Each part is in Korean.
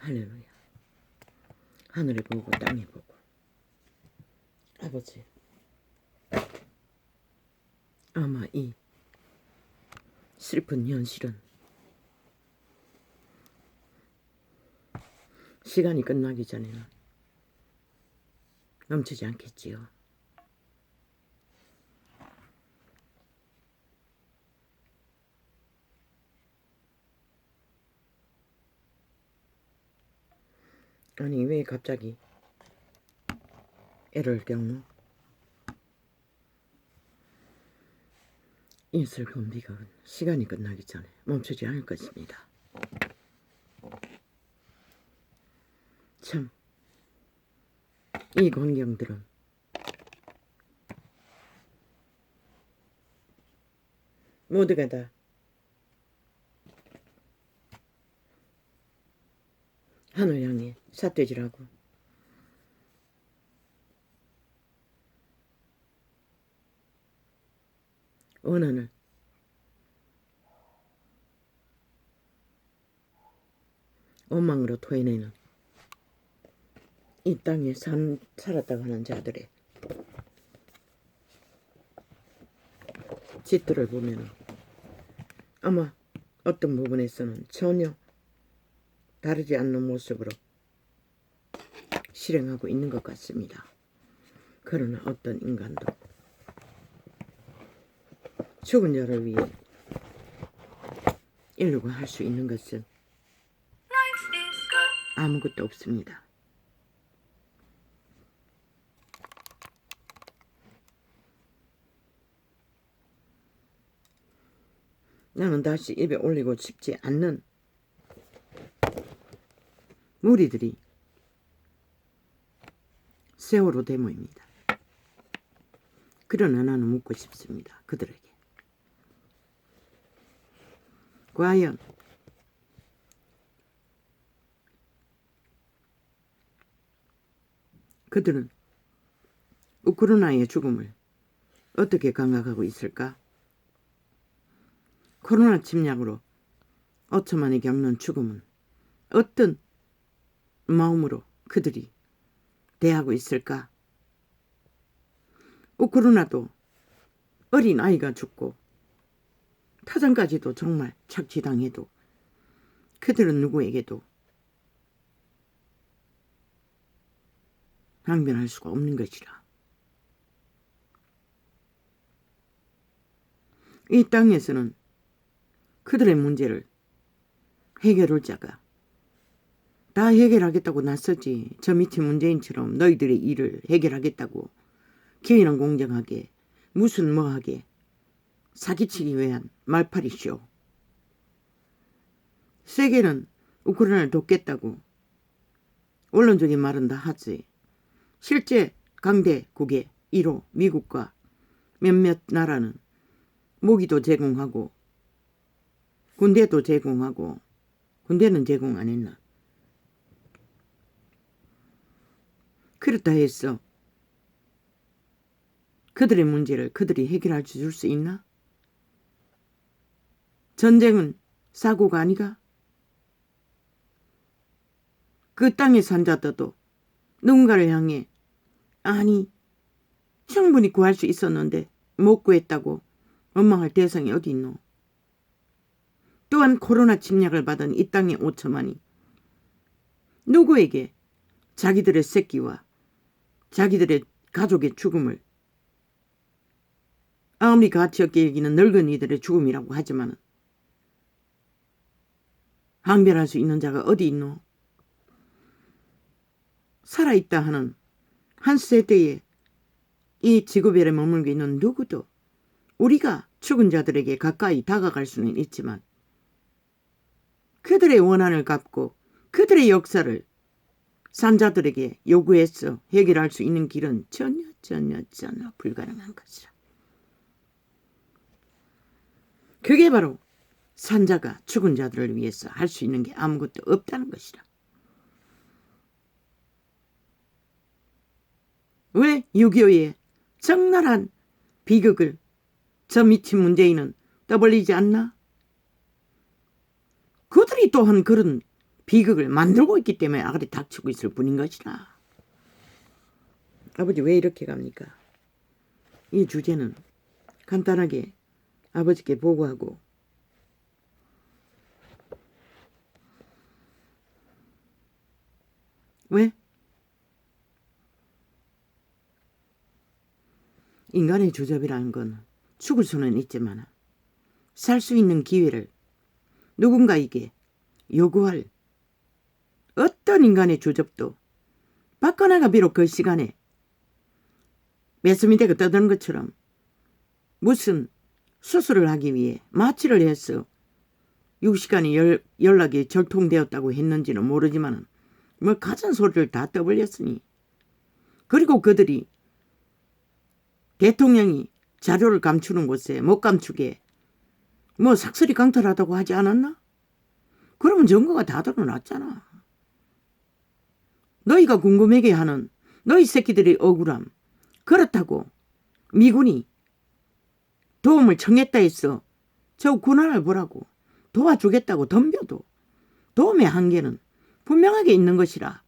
할렐루야. 하늘에 보고 땅에 보고. 아버지. 아마 이 슬픈 현실은 시간이 끝나기 전에는 멈추지 않겠지요. 아니 왜 갑자기 애를 겪노? 이 슬픈 비극은 시간이 끝나기 전에 멈추지 않을 것입니다. 참, 이 광경들은 모두가 다 하늘 향해 삿대질하고. 원한을. 원망으로 토해내는. 이 땅에 산, 살았다고 하는 자들의 짓들을 보면 아마 어떤 부분에서는 전혀 다르지 않는 모습으로 실행하고 있는 것 같습니다. 그러나 어떤 인간도 죽은 자를 위해 인류가 할 수 있는 것은 아무것도 없습니다. 나는 다시 입에 올리고 싶지 않는 무리들이 세월호 데모입니다. 그러나 나는 묻고 싶습니다. 그들에게. 과연 그들은 우크라이나의 죽음을 어떻게 감각하고 있을까? 코로나 침략으로 5천만이 겪는 죽음은 어떤 마음으로 그들이 대하고 있을까? 우크라이나도 어린 아이가 죽고 타잔까지도 정말 착취당해도 그들은 누구에게도 항변할 수가 없는 것이라. 이 땅에서는 그들의 문제를 해결할 자가 다 해결하겠다고 나섰지 저 밑에 문재인처럼 너희들의 일을 해결하겠다고 기회는 공정하게 무슨 뭐하게 사기치기 위한 말팔이쇼. 세계는 우크라이나를 돕겠다고 원론적인 말은 다 하지. 실제 강대 국의 1호 미국과 몇몇 나라는 무기도 제공하고 군대도 제공하고 군대는 제공 안 했나? 그렇다 해서 그들의 문제를 그들이 해결할 줄 수 있나? 전쟁은 사고가 아니가? 그 땅에 산 자들도 누군가를 향해 아니 충분히 구할 수 있었는데 못 구했다고 원망할 대상이 어디 있노? 또한 코로나 침략을 받은 이 땅의 5천만이 누구에게 자기들의 새끼와 자기들의 가족의 죽음을 아무리 가치 없게 여기는 늙은이들의 죽음이라고 하지만 항별할 수 있는 자가 어디 있노? 살아있다 하는 한 세대에 이 지구별에 머물고 있는 누구도 우리가 죽은 자들에게 가까이 다가갈 수는 있지만 그들의 원한을 갚고 그들의 역사를 산자들에게 요구해서 해결할 수 있는 길은 전혀 전혀 전혀 불가능한 것이라. 그게 바로 산자가 죽은 자들을 위해서 할 수 있는 게 아무것도 없다는 것이라. 왜 6.25의 적나라한 비극을 저 미친 문재인은 떠벌리지 않나? 그들이 또한 그런 비극을 만들고 있기 때문에 아가리 닥치고 있을 뿐인 것이라. 아버지 왜 이렇게 갑니까? 이 주제는 간단하게 아버지께 보고하고 왜? 인간의 주접이라는 건 죽을 수는 있지만 살 수 있는 기회를 누군가에게 요구할 어떤 인간의 주접도 박근혜가 비록 그 시간에 메스미 대가 떠드는 것처럼 무슨 수술을 하기 위해 마취를 해서 6시간이 열, 연락이 절통되었다고 했는지는 모르지만 뭐 가진 소리를 다 떠벌렸으니 그리고 그들이 대통령이 자료를 감추는 곳에 못 감추게 뭐 삭슬이 강탈하다고 하지 않았나? 그러면 증거가 다 드러났잖아. 너희가 궁금하게 하는 너희 새끼들의 억울함. 그렇다고 미군이 도움을 청했다 했어. 저 군안을 보라고 도와주겠다고 덤벼도 도움의 한계는 분명하게 있는 것이라.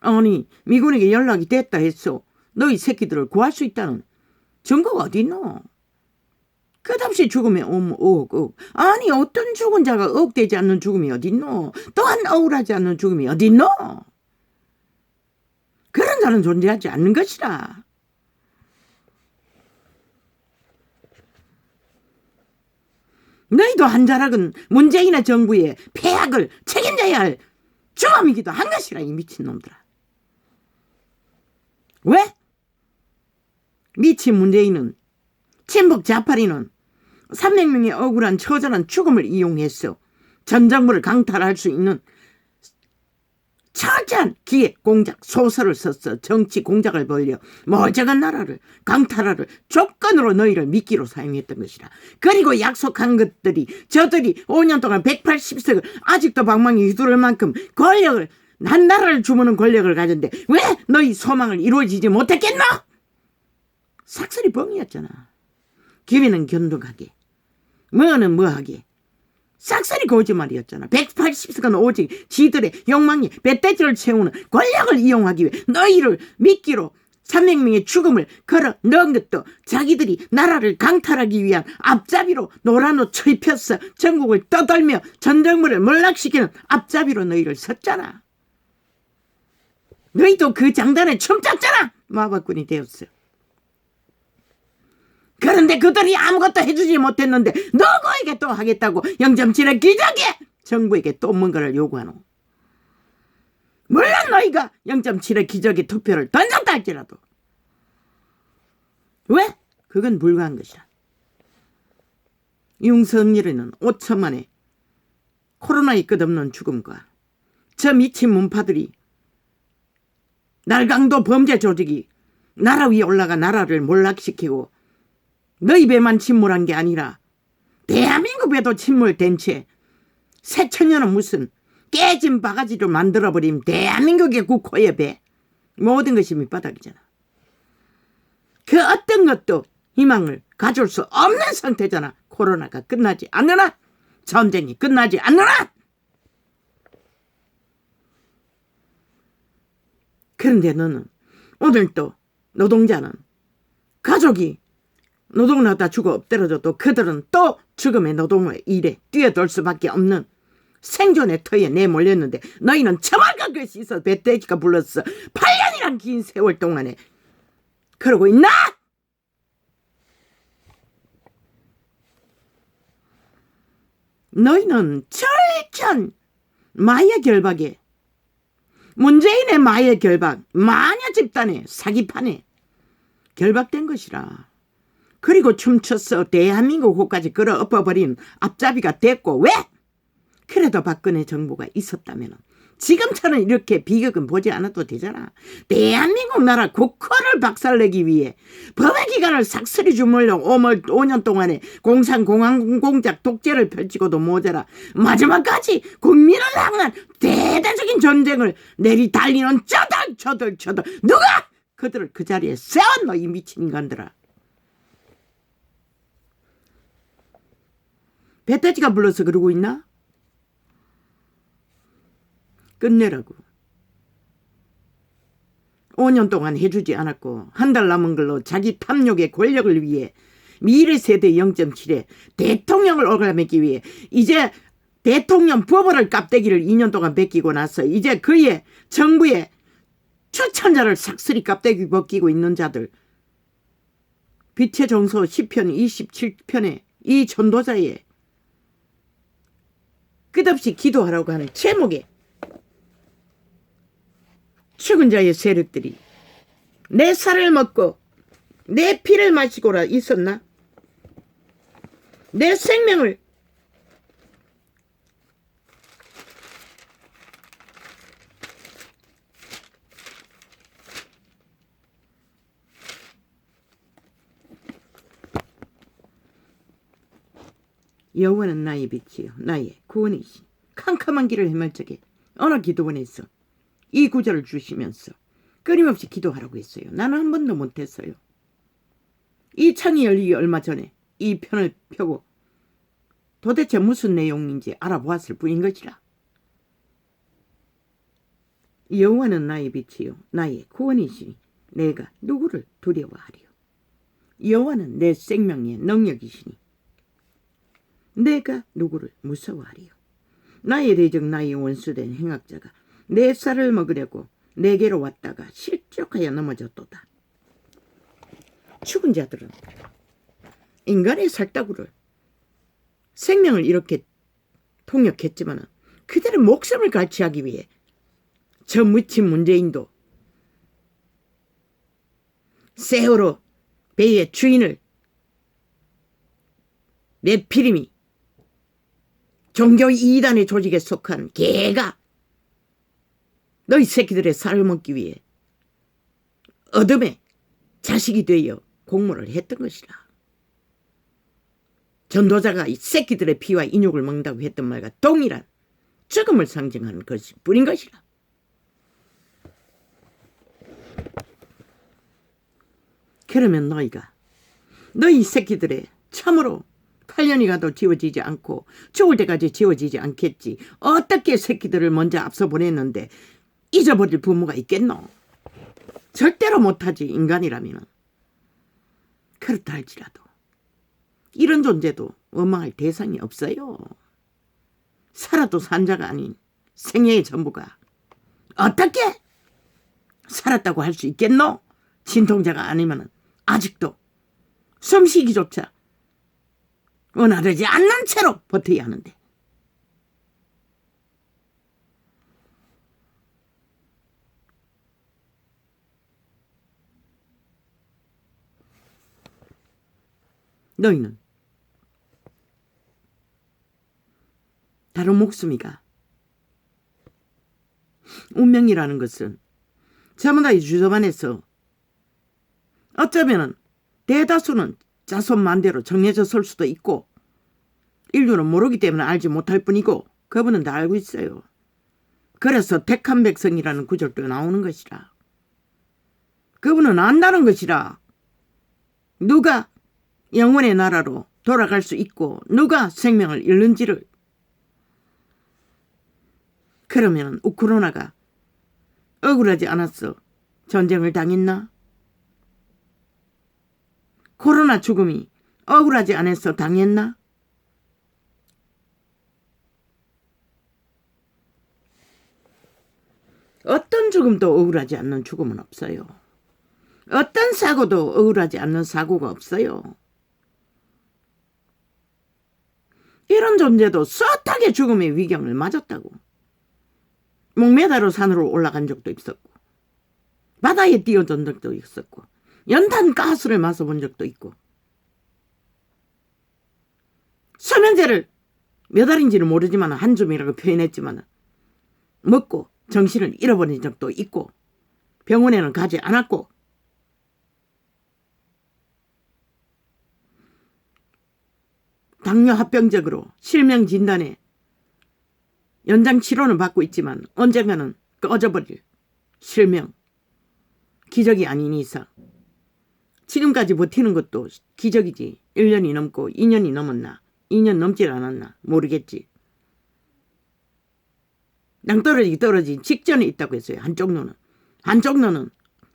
아니 미군에게 연락이 됐다 했어. 너희 새끼들을 구할 수 있다는 증거가 어디 있노? 끝없이 죽음에 옴, 옥, 옥. 아니, 어떤 죽은 자가 억되지 않는 죽음이 어딨노? 또한 억울하지 않는 죽음이 어딨노? 자는 존재하지 않는 것이라. 너희도 한 자락은 문재인의 정부의 폐악을 책임져야 할 주범이기도 한 것이라, 이 미친놈들아. 왜? 미친 문재인은 친북 자파리는 300명의 억울한 처절한 죽음을 이용해서 전 정부를 강탈할 수 있는 철저한 기획 공작 소설을 썼어. 정치 공작을 벌려 멀쩡한 나라를 강탈하를 조건으로 너희를 미끼로 사용했던 것이라. 그리고 약속한 것들이 저들이 5년 동안 180석을 아직도 방망이 휘두를 만큼 권력을 난 나라를 주무는 권력을 가졌는데 왜 너희 소망을 이루어지지 못했겠노? 삭슬이 뻥이었잖아. 기회는 견동하게. 뭐는 뭐하게 싹쓸이 거짓말이었잖아. 180석은 오직 지들의 욕망이 배때지를 채우는 권력을 이용하기 위해 너희를 미끼로 300명의 죽음을 걸어 넣은 것도 자기들이 나라를 강탈하기 위한 앞잡이로 노란옷 쳐입혀서 전국을 떠돌며 전정부를 몰락시키는 앞잡이로 너희를 섰잖아. 너희도 그 장단에 춤 췄잖아. 마법군이 되었어. 그런데 그들이 아무것도 해주지 못했는데 누구에게 또 하겠다고 영점칠의 기적에 정부에게 또 뭔가를 요구하노. 물론 너희가 0.7의 기적의 투표를 던졌다 할지라도 왜? 그건 불가한 것이라. 융성일에는 5천만의 코로나의 끝없는 죽음과 저 미친 문파들이 날강도 범죄 조직이 나라 위에 올라가 나라를 몰락시키고 너희 배만 침몰한 게 아니라 대한민국 배도 침몰된 채 새천년은 무슨 깨진 바가지로 만들어버린 대한민국의 국호의 배 모든 것이 밑바닥이잖아. 그 어떤 것도 희망을 가질 수 없는 상태잖아. 코로나가 끝나지 않느나 전쟁이 끝나지 않느나 그런데 너는 오늘 또 노동자는 가족이 노동하다 죽어 엎드려져도 그들은 또 죽음의 노동의 일에 뛰어들 수밖에 없는 생존의 터에 내몰렸는데 너희는 처말과 것이 있어 배돼지가 불렀어 8년이란 긴 세월 동안에 그러고 있나? 너희는 철천 마야 결박에 문재인의 마야 결박 마녀 집단의 사기판에 결박된 것이라 그리고 춤춰서 대한민국 호까지 끌어 엎어버린 앞잡이가 됐고 왜? 그래도 박근혜 정부가 있었다면 지금처럼 이렇게 비극은 보지 않아도 되잖아. 대한민국 나라 국호를 박살내기 위해 법의 기관을 삭슬이 주물러 5년 동안에 공산공항 공작 독재를 펼치고도 모자라 마지막까지 국민을 향한 대대적인 전쟁을 내리 달리는 저들 저들 저들 누가 그들을 그 자리에 세웠노 이 미친 인간들아. 배타지가 불러서 그러고 있나? 끝내라고. 5년 동안 해주지 않았고 한 달 남은 걸로 자기 탐욕의 권력을 위해 미래 세대 0.7에 대통령을 올가매기 위해 이제 대통령 부벌을 깝대기를 2년 동안 베끼고 나서 이제 그의 정부의 추천자를 삭스리 깝대기 벗기고 있는 자들 빛의 정서 10편 27편에 이 전도자의 끝없이 기도하라고 하는 제목에 죽은 자의 세력들이 내 살을 먹고 내 피를 마시고라 있었나? 내 생명을 여호와는 나의 빛이요 나의 구원이시 캄캄한 길을 헤맬 적에 어느 기도원에서 이 구절을 주시면서 끊임없이 기도하라고 했어요. 나는 한 번도 못했어요. 이 창이 열리기 얼마 전에 이 편을 펴고 도대체 무슨 내용인지 알아보았을 뿐인 것이라. 여호와는 나의 빛이요 나의 구원이시니 내가 누구를 두려워하리요. 여호와는 내 생명의 능력이시니 내가 누구를 무서워하리요. 나의 대적 나의 원수된 행악자가 내 쌀을 먹으려고 내게로 왔다가 실족하여 넘어졌도다. 죽은 자들은 인간의 살다구를 생명을 이렇게 통역했지만 그들의 목숨을 갈취하기 위해 저 무친 문재인도 세월호 배의 주인을 내피림이 종교 이단의 조직에 속한 개가 너희 새끼들의 살을 먹기 위해 어둠의 자식이 되어 공모를 했던 것이라. 전도자가 이 새끼들의 피와 인욕을 먹는다고 했던 말과 동일한 죽음을 상징하는 것이 뿐인 것이라. 그러면 너희가 너희 새끼들의 참으로 8년이 가도 지워지지 않고 죽을 때까지 지워지지 않겠지. 어떻게 새끼들을 먼저 앞서 보냈는데 잊어버릴 부모가 있겠노? 절대로 못하지 인간이라면. 그렇다 할지라도 이런 존재도 원망할 대상이 없어요. 살아도 산자가 아닌 생애의 전부가 어떻게 살았다고 할 수 있겠노? 진통자가 아니면 아직도 숨쉬기조차 원활하지 않는 채로 버텨야 하는데. 너희는 다른 목숨이가 운명이라는 것은 전부 다 이 주점 안에서 어쩌면은 대다수는 자손만대로 정해져 설 수도 있고 인류는 모르기 때문에 알지 못할 뿐이고 그분은 다 알고 있어요. 그래서 택한 백성이라는 구절도 나오는 것이라. 그분은 안다는 것이라. 누가 영원의 나라로 돌아갈 수 있고 누가 생명을 잃는지를 그러면 우크라이나가 억울하지 않았어. 전쟁을 당했나? 코로나 죽음이 억울하지 않았어 당했나? 어떤 죽음도 억울하지 않는 죽음은 없어요. 어떤 사고도 억울하지 않는 사고가 없어요. 이런 존재도 숱하게 죽음의 위경을 맞았다고. 목메다로 산으로 올라간 적도 있었고, 바다에 뛰어든 적도 있었고, 연탄 가스를 마셔본 적도 있고, 서면제를 몇 알인지는 모르지만 한 줌이라고 표현했지만 먹고 정신을 잃어버린 적도 있고 병원에는 가지 않았고. 당뇨 합병적으로 실명 진단에 연장 치료는 받고 있지만 언젠가는 꺼져버릴 실명 기적이 아닌 이상 지금까지 버티는 것도 기적이지 1년이 넘고 2년이 넘었나 2년 넘질 않았나 모르겠지 낭떠러지 떨어진 직전에 있다고 했어요. 한쪽 눈은. 한쪽 눈은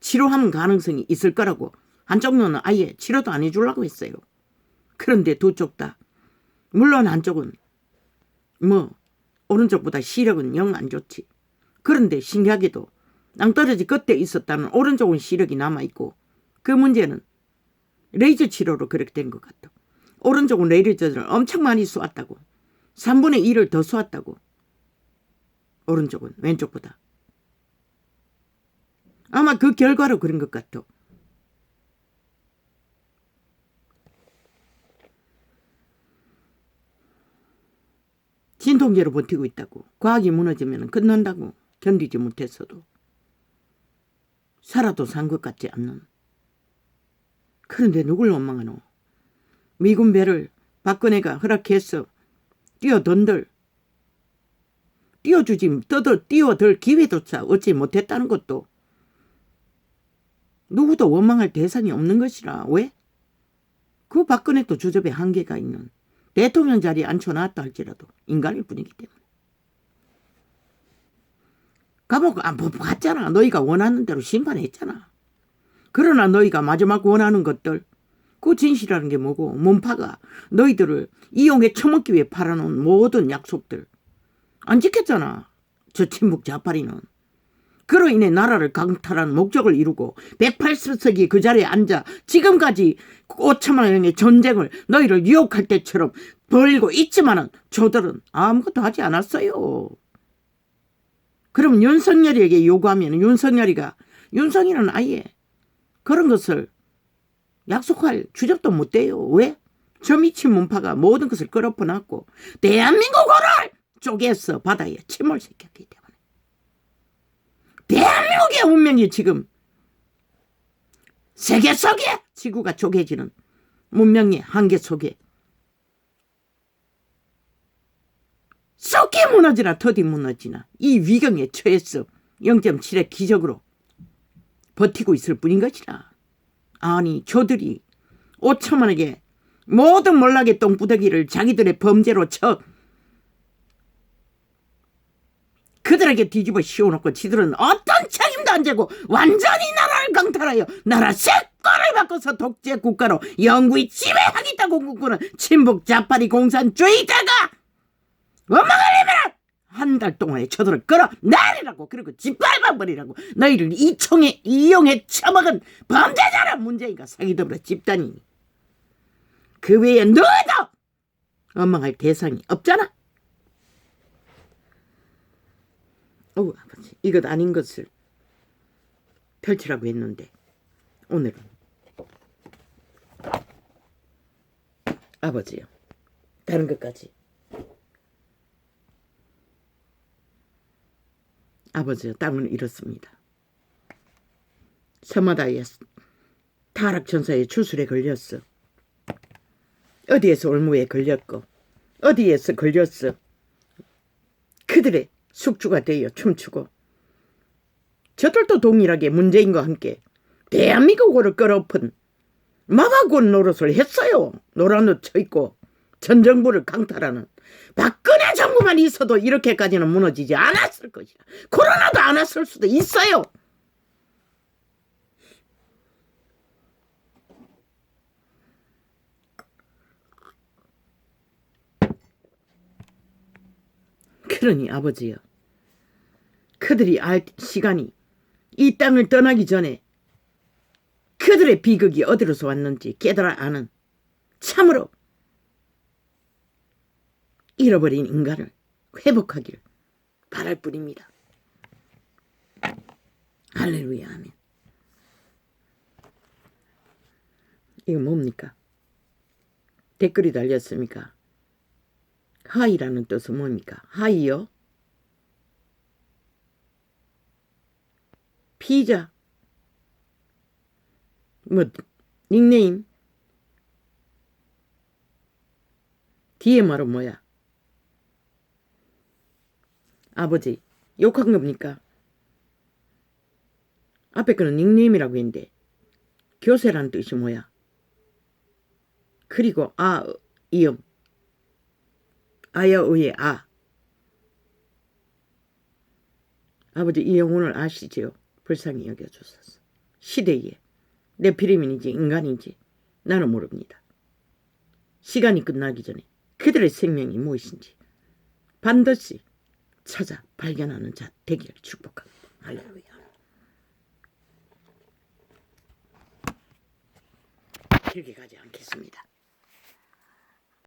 치료하는 가능성이 있을 거라고 한쪽 눈은 아예 치료도 안 해주려고 했어요. 그런데 두 쪽 다. 물론 한쪽은 뭐 오른쪽보다 시력은 영 안 좋지. 그런데 신기하게도 낭떠러지 끝에 있었다는 오른쪽은 시력이 남아있고 그 문제는 레이저 치료로 그렇게 된 것 같다. 오른쪽은 레이저를 엄청 많이 쏘았다고. 3분의 1을 더 쏘았다고. 오른쪽은 왼쪽보다. 아마 그 결과로 그런 것 같아. 진통제로 버티고 있다고. 과학이 무너지면 끝난다고. 견디지 못했어도. 살아도 산 것 같지 않는. 그런데 누굴 원망하노? 미군 배를 박근혜가 허락해서 뛰어던들 띄워주지 떠들 띄워들 기회조차 얻지 못했다는 것도 누구도 원망할 대상이 없는 것이라 왜? 그 박근혜도 주접에 한계가 있는 대통령 자리에 앉혀놨다 할지라도 인간일 뿐이기 때문에 감옥 안 갔잖아 너희가 원하는 대로 심판했잖아 그러나 너희가 마지막 원하는 것들 그 진실이라는 게 뭐고 몸파가 너희들을 이용해 처먹기 위해 팔아놓은 모든 약속들 안 지켰잖아. 저 친북 자파리는. 그로 인해 나라를 강탈한 목적을 이루고 180석이 그 자리에 앉아 지금까지 5천만 원의 전쟁을 너희를 유혹할 때처럼 벌리고 있지만은 저들은 아무것도 하지 않았어요. 그럼 윤석열이에게 요구하면 윤석열이가 윤석열은 아예 그런 것을 약속할 주접도 못 돼요. 왜? 저 미친 문파가 모든 것을 끌어퍼놨고 대한민국을 쪼개서 바다에 침몰 시켰기 때문에 대한민국의 운명이 지금 세계 속에 지구가 쪼개지는 문명의 한계 속에 썩게 무너지나 더디 무너지나 이 위경에 처해서 0.7의 기적으로 버티고 있을 뿐인 것이라. 아니 저들이 5천만에게 모든 몰락의 똥부더기를 자기들의 범죄로 쳐 그들에게 뒤집어 씌워놓고 지들은 어떤 책임도 안 지고 완전히 나라를 강탈하여 나라 색깔을 바꿔서 독재 국가로 영구히 지배하겠다고 꿈꾸는 친북 자파리 공산주의자가 원망을 내면 한 달 동안에 저들을 끌어 내리라고 그리고 짓밟아버리라고 너희를 이총에 이용해 처먹은 범죄자란 문재인과 사기더불어 집단이니 그 외에 누구도 원망할 대상이 없잖아. 어우 아버지 이것 아닌 것을 펼치라고 했는데 오늘은 아버지요. 다른 것까지 아버지요 땅을 잃었습니다. 서마다에 타락천사의 주술에 걸렸어. 어디에서 올무에 걸렸고 어디에서 걸렸어. 그들의 숙주가 되어 춤추고 저들도 동일하게 문재인과 함께 대한민국을 끌어엎은 마가군 노릇을 했어요. 노란옷 쳐입고 전 정부를 강탈하는 박근혜 정부만 있어도 이렇게까지는 무너지지 않았을 것이다. 코로나도 안 왔을 수도 있어요. 그러니 아버지여 그들이 알 시간이 이 땅을 떠나기 전에 그들의 비극이 어디로서 왔는지 깨달아 아는 참으로 잃어버린 인간을 회복하길 바랄 뿐입니다. 할렐루야 아멘. 이거 뭡니까? 댓글이 달렸습니까? 하이라는 뜻은 뭡니까? 하이요? 피자. 뭐, 닉네임. 뒤에 말은 뭐야? 아버지 욕한 겁니까? 앞에 거는 닉네임이라고 했는데 교세란 뜻이 뭐야? 그리고 아 이음 아여의 아 아버지 이 영혼을 아시지요? 불쌍히 여겨주셨어. 시대에 내 피리민인지 인간인지 나는 모릅니다. 시간이 끝나기 전에 그들의 생명이 무엇인지 반드시 찾아 발견하는 자 되기를 축복합니다. 할렐루야. 길게 가지 않겠습니다.